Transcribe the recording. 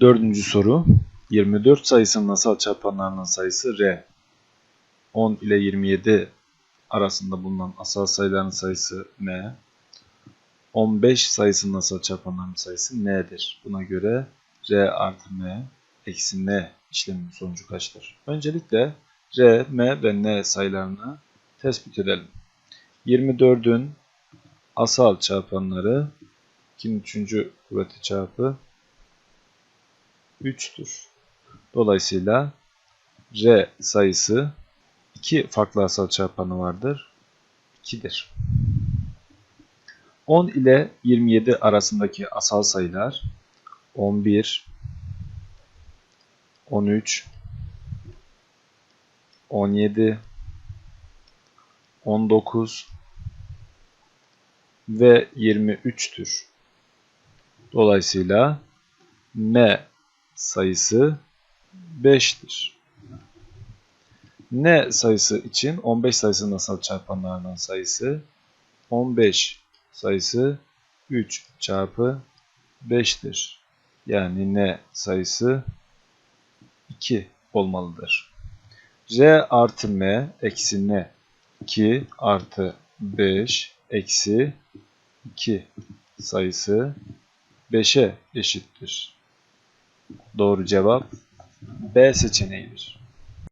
Dördüncü soru. 24 sayısının asal çarpanlarının sayısı R. 10 ile 27 arasında bulunan asal sayıların sayısı M. 15 sayısının asal çarpanlarının sayısı N'dir. Buna göre R artı M eksi N işleminin sonucu kaçtır? Öncelikle R, M ve N sayılarını tespit edelim. 24'ün asal çarpanları 2'nin 3. kuvveti çarpı 3'tür. Dolayısıyla R sayısı iki farklı asal çarpanı vardır. 2'dir. 10 ile 27 arasındaki asal sayılar 11, 13, 17, 19 ve 23'tür. Dolayısıyla M sayısı 5'tir. N sayısı için 15 sayısının asal çarpanlarının sayısı 15 sayısı 3 çarpı 5'tir. Yani N sayısı 2 olmalıdır. R artı M eksi N 2 artı 5 eksi 2 sayısı 5'e eşittir. Doğru cevap B seçeneğidir.